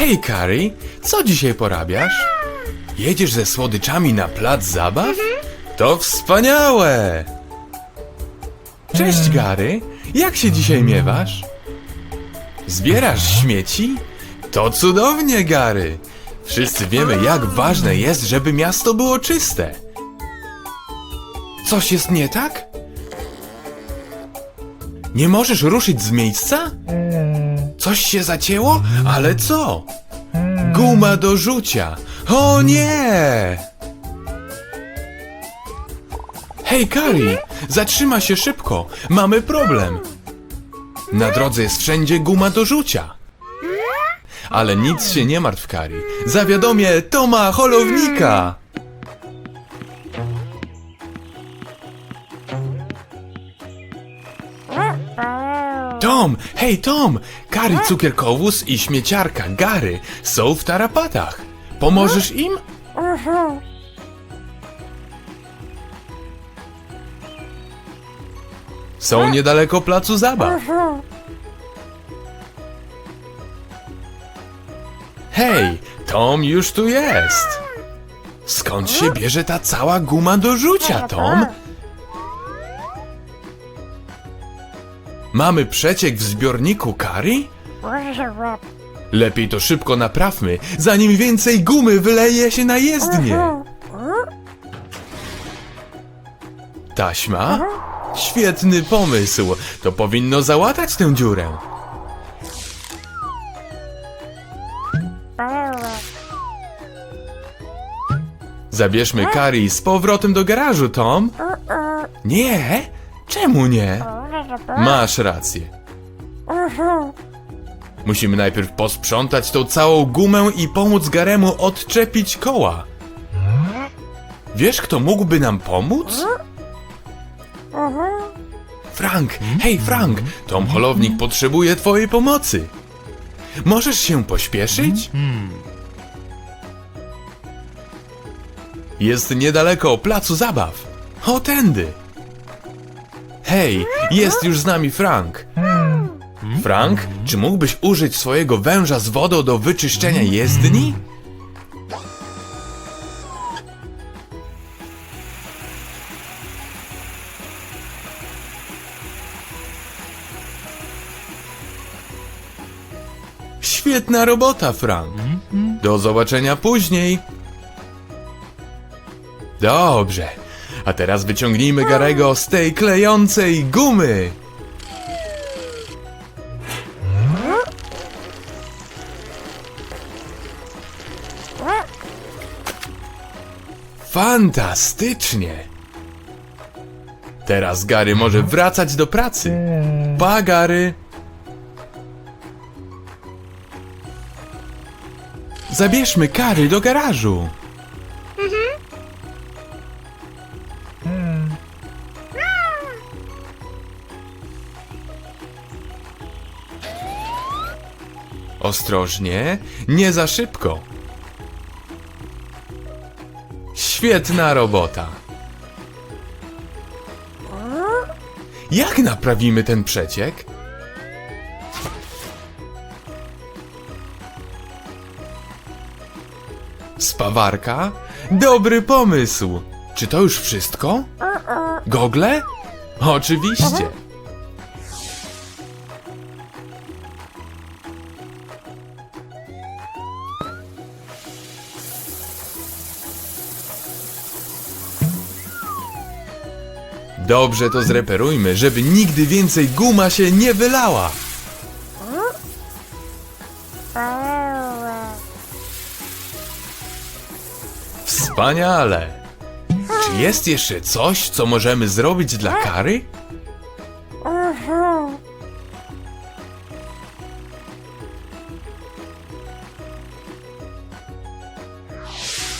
Hej, Kari, co dzisiaj porabiasz? Jedziesz ze słodyczami na plac zabaw? To wspaniałe! Cześć, Gary. Jak się dzisiaj miewasz? Zbierasz śmieci? To cudownie, Gary. Wszyscy wiemy, jak ważne jest, żeby miasto było czyste. Coś jest nie tak? Nie możesz ruszyć z miejsca? Coś się zacięło? Ale co? Guma do rzucia. O nie! Hej, Kari! Zatrzyma się szybko. Mamy problem. Na drodze jest wszędzie guma do rzucia. Ale nic się nie martw, Kari. Zawiadomię Toma Holownika! Tom! Hej, Tom! Kari Cukierkowóz i śmieciarka Gary są w tarapatach. Pomożesz im? Są niedaleko placu zabaw. Hej, Tom już tu jest. Skąd się bierze ta cała guma do rzucia, Tom? Mamy przeciek w zbiorniku Kari? Lepiej to szybko naprawmy, zanim więcej gumy wyleje się na jezdnię. Taśma? Świetny pomysł. To powinno załatać tę dziurę. Zabierzmy Kari z powrotem do garażu, Tom. Nie? Czemu nie? Masz rację. Musimy najpierw posprzątać tą całą gumę i pomóc Garemu odczepić koła. Wiesz, kto mógłby nam pomóc? Frank! Hej, Frank! Tom Holownik potrzebuje twojej pomocy. Możesz się pośpieszyć? Jest niedaleko placu zabaw. O, tędy. Hej, jest już z nami Frank. Frank, czy mógłbyś użyć swojego węża z wodą do wyczyszczenia jezdni? Świetna robota, Frank. Do zobaczenia później. Dobrze. A teraz wyciągnijmy Garego z tej klejącej gumy. Fantastycznie. Teraz Gary może wracać do pracy. Pa, Gary. Zabierzmy Kary do garażu. Ostrożnie, nie za szybko. Świetna robota. Jak naprawimy ten przeciek? Spawarka? Dobry pomysł. Czy to już wszystko? Gogle? Oczywiście. Dobrze to zreperujmy, żeby nigdy więcej guma się nie wylała. Wspaniale. Czy jest jeszcze coś, co możemy zrobić dla Kary?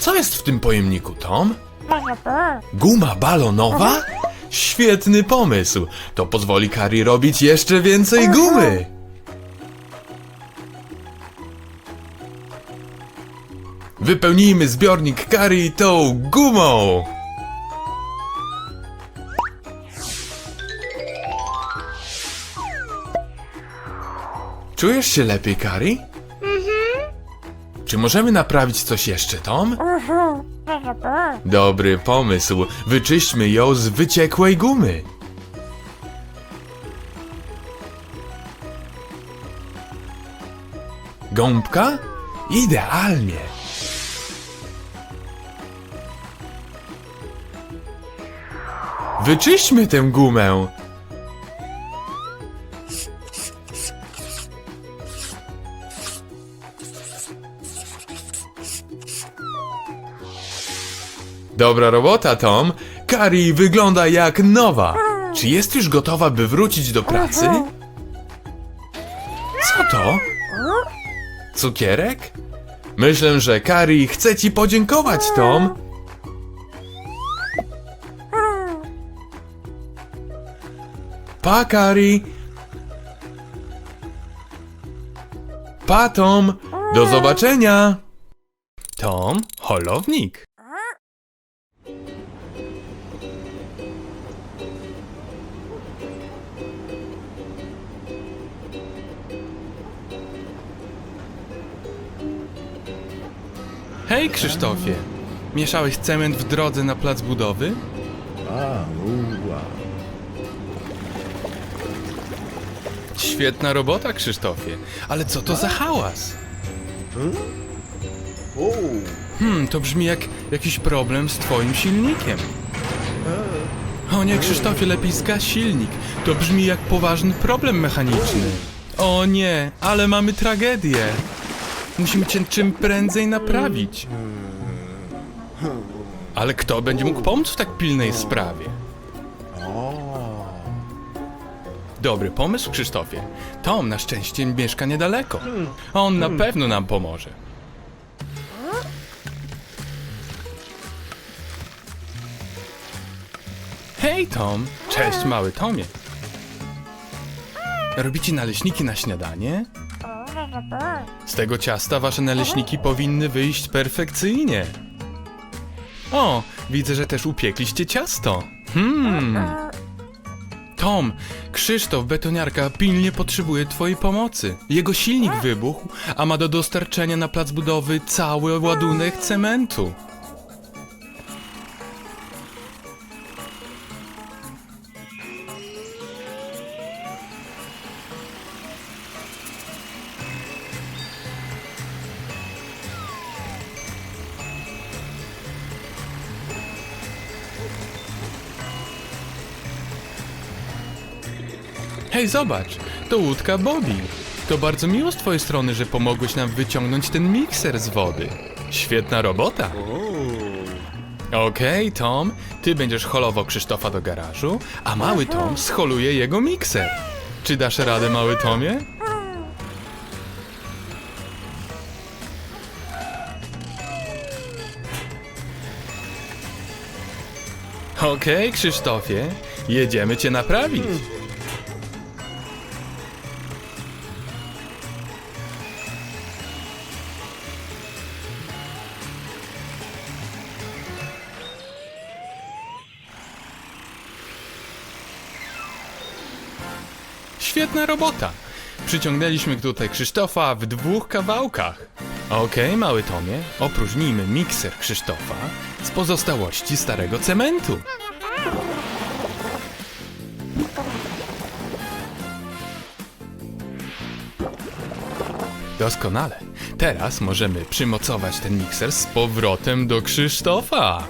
Co jest w tym pojemniku, Tom? Guma balonowa? Świetny pomysł. To pozwoli Kari robić jeszcze więcej gumy. Wypełnijmy zbiornik Kari tą gumą. Czujesz się lepiej, Kari? Czy możemy naprawić coś jeszcze, Tom? Dobry pomysł. Wyczyśćmy ją z wyciekłej gumy. Gąbka? Idealnie. Wyczyśćmy tę gumę. Dobra robota, Tom. Kari wygląda jak nowa. Czy jest już gotowa, by wrócić do pracy? Co to? Cukierek? Myślę, że Kari chce ci podziękować, Tom. Pa, Kari. Pa, Tom. Do zobaczenia. Tom, holownik. Hej, Krzysztofie. Mieszałeś cement w drodze na plac budowy? A, uła. Świetna robota, Krzysztofie. Ale co to za hałas? O, Hmm, to brzmi jak jakiś problem z twoim silnikiem. O nie, Krzysztofie, lepiej zgaś silnik. To brzmi jak poważny problem mechaniczny. O nie, ale mamy tragedię. Musimy cię czym prędzej naprawić. Ale kto będzie mógł pomóc w tak pilnej sprawie? Dobry pomysł, Krzysztofie. Tom na szczęście mieszka niedaleko. On na pewno nam pomoże. Hej, Tom! Cześć, mały Tomie. Robicie naleśniki na śniadanie? Z tego ciasta wasze naleśniki powinny wyjść perfekcyjnie. O, widzę, że też upiekliście ciasto. Hmm. Tom, Krzysztof, betoniarka, pilnie potrzebuje twojej pomocy. Jego silnik wybuchł, a ma do dostarczenia na plac budowy cały ładunek cementu. Hej, zobacz, to łódka Bobby. To bardzo miło z twojej strony, że pomogłeś nam wyciągnąć ten mikser z wody. Świetna robota. Okej, Tom, ty będziesz holował Krzysztofa do garażu, a mały Tom scholuje jego mikser. Czy dasz radę, mały Tomie? Okej, Krzysztofie, jedziemy cię naprawić. Świetna robota! Przyciągnęliśmy tutaj Krzysztofa w dwóch kawałkach. Okej, mały Tomie, opróżnijmy mikser Krzysztofa z pozostałości starego cementu. Doskonale. Teraz możemy przymocować ten mikser z powrotem do Krzysztofa.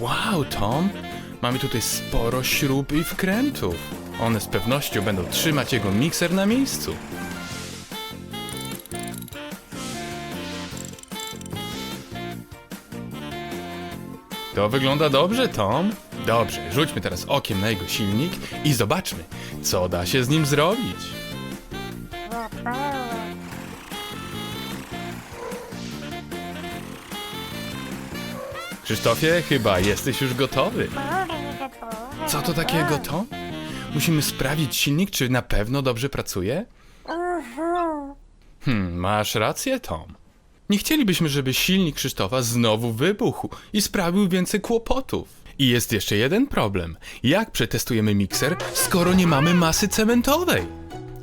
Wow, Tom! Mamy tutaj sporo śrub i wkrętów. One z pewnością będą trzymać jego mikser na miejscu. To wygląda dobrze, Tom. Dobrze, rzućmy teraz okiem na jego silnik i zobaczmy, co da się z nim zrobić. Krzysztofie, chyba jesteś już gotowy. Co to takiego, Tom? Musimy sprawdzić silnik, czy na pewno dobrze pracuje? Hmm, masz rację, Tom. Nie chcielibyśmy, żeby silnik Krzysztofa znowu wybuchł i sprawił więcej kłopotów. I jest jeszcze jeden problem. Jak przetestujemy mikser, skoro nie mamy masy cementowej?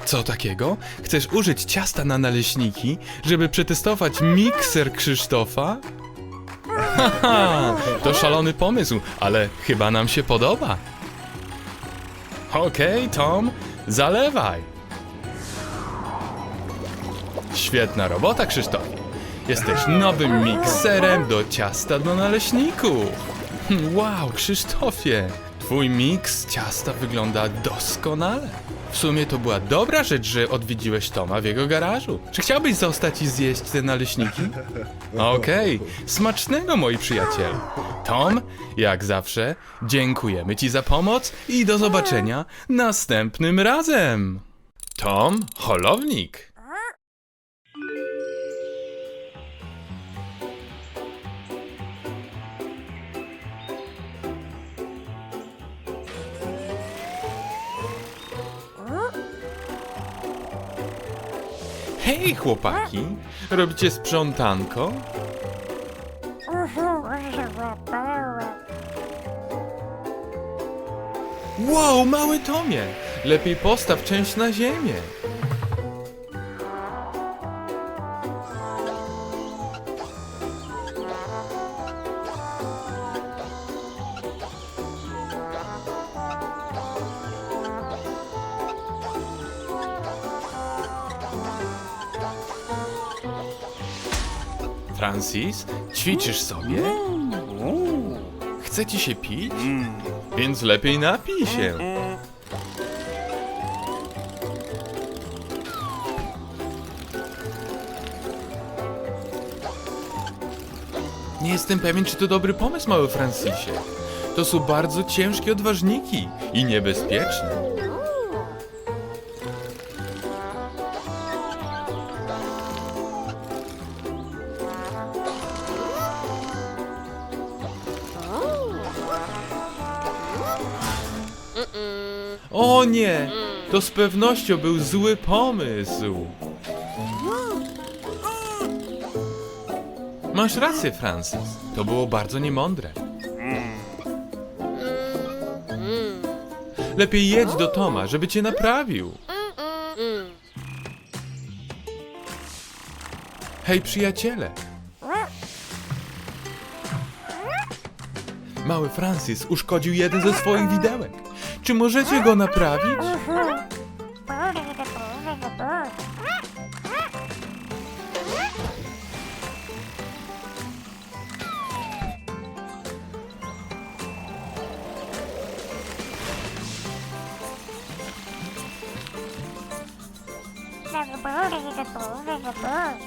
Co takiego? Chcesz użyć ciasta na naleśniki, żeby przetestować mikser Krzysztofa? Haha, to szalony pomysł, ale chyba nam się podoba. Okej, Tom, zalewaj. Świetna robota, Krzysztofie. Jesteś nowym mikserem do ciasta do naleśników. Hmm, Wow, Krzysztofie, twój miks ciasta wygląda doskonale. W sumie to była dobra rzecz, że odwiedziłeś Toma w jego garażu. Czy chciałbyś zostać i zjeść te naleśniki? Okej, smacznego moi przyjaciele. Tom, jak zawsze, dziękujemy ci za pomoc i do zobaczenia następnym razem. Tom, holownik. Hej, chłopaki! Robicie sprzątanko? Wow, mały Tomie! Lepiej postaw część na ziemię. Francis, ćwiczysz sobie? Chce ci się pić? Więc lepiej napij się. Nie jestem pewien, czy to dobry pomysł, mały Francisie. To są bardzo ciężkie odważniki i niebezpieczne. Nie! To z pewnością był zły pomysł. Masz rację, Francis. To było bardzo niemądre. Lepiej jedź do Toma, żeby cię naprawił. Hej, przyjaciele! Mały Francis uszkodził jeden ze swoich widełek. Czy możecie go naprawić?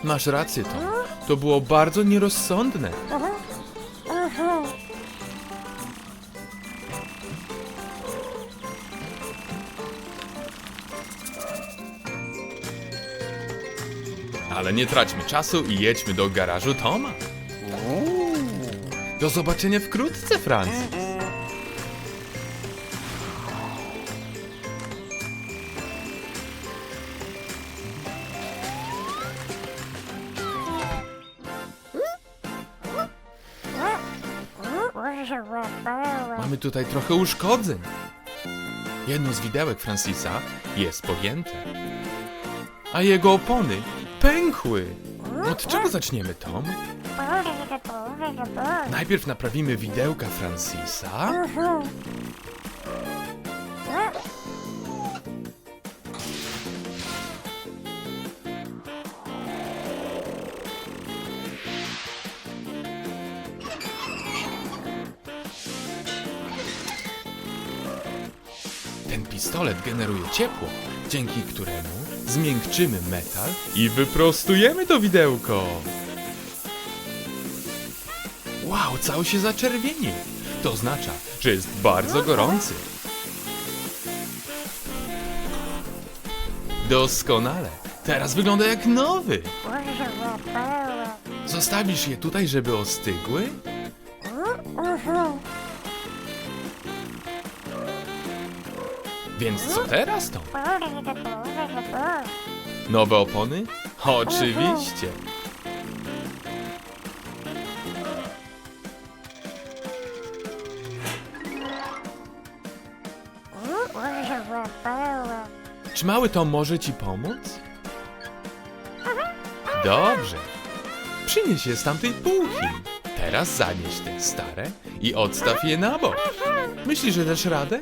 Masz rację, Tom. To było bardzo nierozsądne. Ale nie traćmy czasu i jedźmy do garażu Toma. Do zobaczenia wkrótce, Francis. Mamy tutaj trochę uszkodzeń. Jedno z widełek Francisa jest pogięte, a jego opony pękły. Od czego zaczniemy, Tom? Najpierw naprawimy widełka Francisa. Ten pistolet generuje ciepło, dzięki któremu zmiękczymy metal i wyprostujemy to widełko. Wow, cały się zaczerwienił. To oznacza, że jest bardzo gorący. Doskonale. Teraz wygląda jak nowy. Zostawisz je tutaj, żeby ostygły? Więc co teraz, Tom? Nowe opony? Oczywiście. Czy mały Tom może ci pomóc? Dobrze. Przynieś je z tamtej półki. Teraz zanieś te stare i odstaw je na bok. Myślisz, że dasz radę?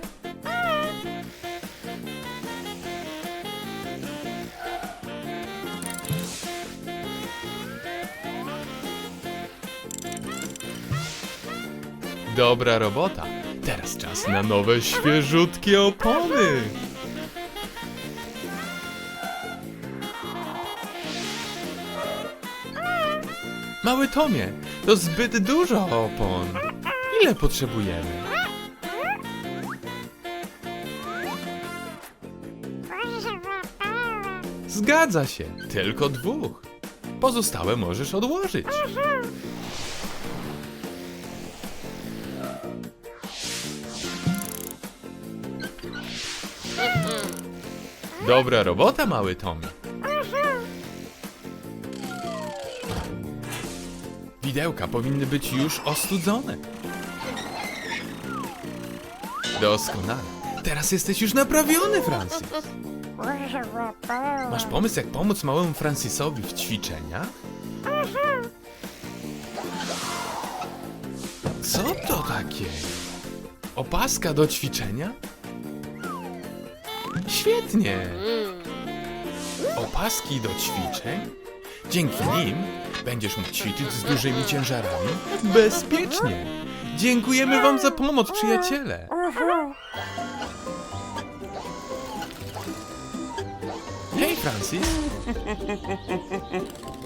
Dobra robota. Teraz czas na nowe, świeżutkie opony. Mały Tomie, to zbyt dużo opon. Ile potrzebujemy? Zgadza się, tylko dwóch. Pozostałe możesz odłożyć. Dobra robota, mały Tomie. Widełka powinny być już ostudzone. Doskonale. Teraz jesteś już naprawiony, Francis. Masz pomysł, jak pomóc małemu Francisowi w ćwiczeniach? Co to takie? Opaska do ćwiczenia? Świetnie! Opaski do ćwiczeń? Dzięki nim będziesz mógł ćwiczyć z dużymi ciężarami bezpiecznie. Dziękujemy wam za pomoc, przyjaciele. Hej, Francis.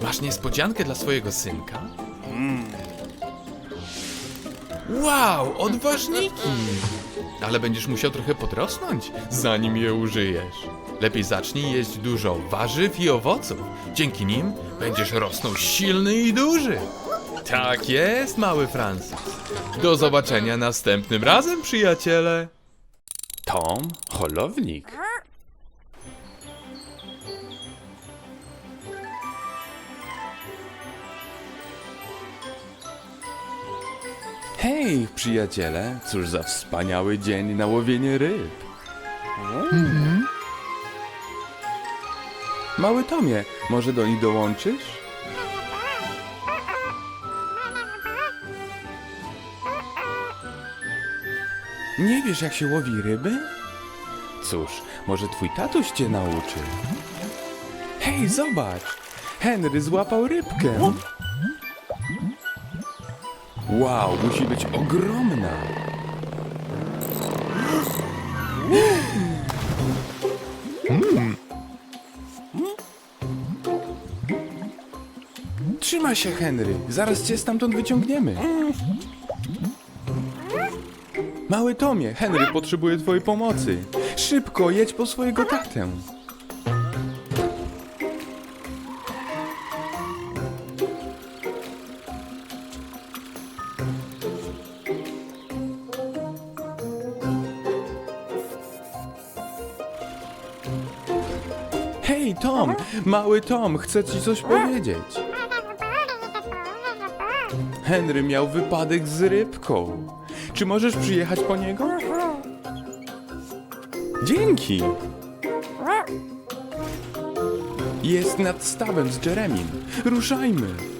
Masz niespodziankę dla swojego synka? Wow, odważniki! Ale będziesz musiał trochę podrosnąć, zanim je użyjesz. Lepiej zacznij jeść dużo warzyw i owoców. Dzięki nim będziesz rosnął silny i duży. Tak jest, mały Francis. Do zobaczenia następnym razem, przyjaciele. Tom, holownik. Hej, przyjaciele, cóż za wspaniały dzień na łowienie ryb. Mały Tomie, może do nich dołączysz? Nie wiesz, jak się łowi ryby? Cóż, może twój tatuś cię nauczy. Hej, zobacz! Henry złapał rybkę. Wow, musi być ogromna. Trzymaj się, Henry. Zaraz cię stamtąd wyciągniemy. Mały Tomie, Henry potrzebuje twojej pomocy. Szybko, jedź po swojego tatę. Tom! Mały Tom, chcę ci coś powiedzieć. Henry miał wypadek z rybką. Czy możesz przyjechać po niego? Dzięki! Jest nad stawem z Jeremim. Ruszajmy!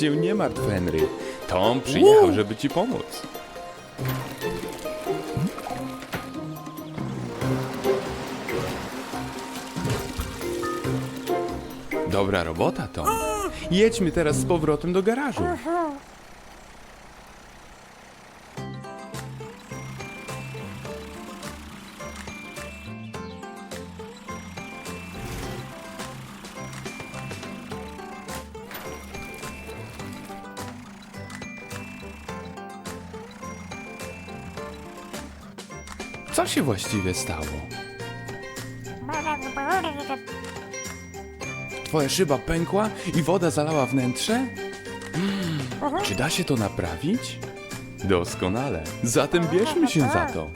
Się nie martw, Henry. Tom przyjechał, żeby ci pomóc. Dobra robota, Tom. Jedźmy teraz z powrotem do garażu. Co się właściwie stało? Twoja szyba pękła i woda zalała wnętrze? Mm, czy da się to naprawić? Doskonale. Zatem bierzmy się za to.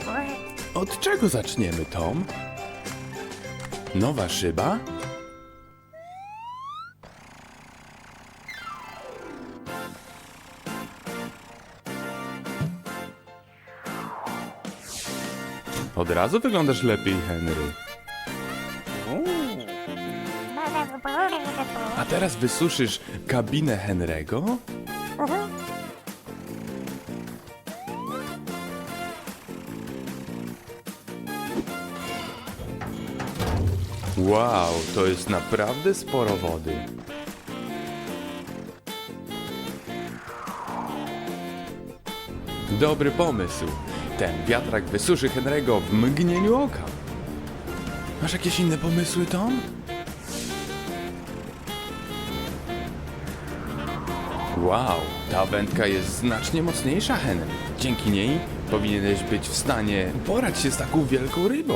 Od czego zaczniemy, Tom? Nowa szyba? Od razu wyglądasz lepiej, Henry. A teraz wysuszysz kabinę Henry'ego? Wow, to jest naprawdę sporo wody. Dobry pomysł. Ten wiatrak wysuszy Henry'ego w mgnieniu oka. Masz jakieś inne pomysły, Tom? Wow, ta wędka jest znacznie mocniejsza, Henry. Dzięki niej powinieneś być w stanie porać się z taką wielką rybą.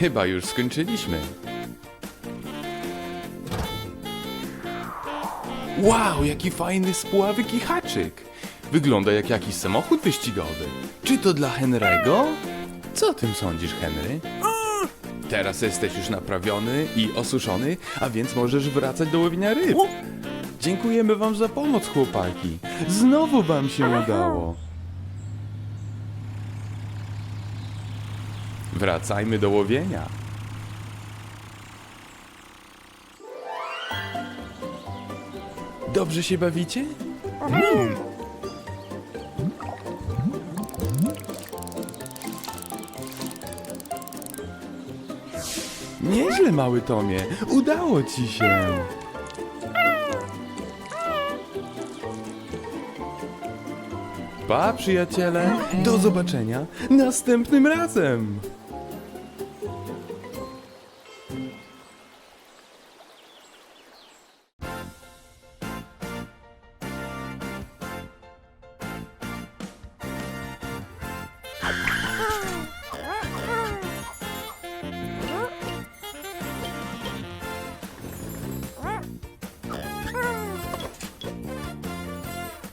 Chyba już skończyliśmy. Wow, jaki fajny spławyk i haczyk. Wygląda jak jakiś samochód wyścigowy. Czy to dla Henry'ego? Co o tym sądzisz, Henry? Teraz jesteś już naprawiony i osuszony, a więc możesz wracać do łowienia ryb. Dziękujemy wam za pomoc, chłopaki. Znowu wam się udało. Wracajmy do łowienia. Dobrze się bawicie? Nieźle, mały Tomie. Udało ci się. Pa, przyjaciele. Do zobaczenia następnym razem.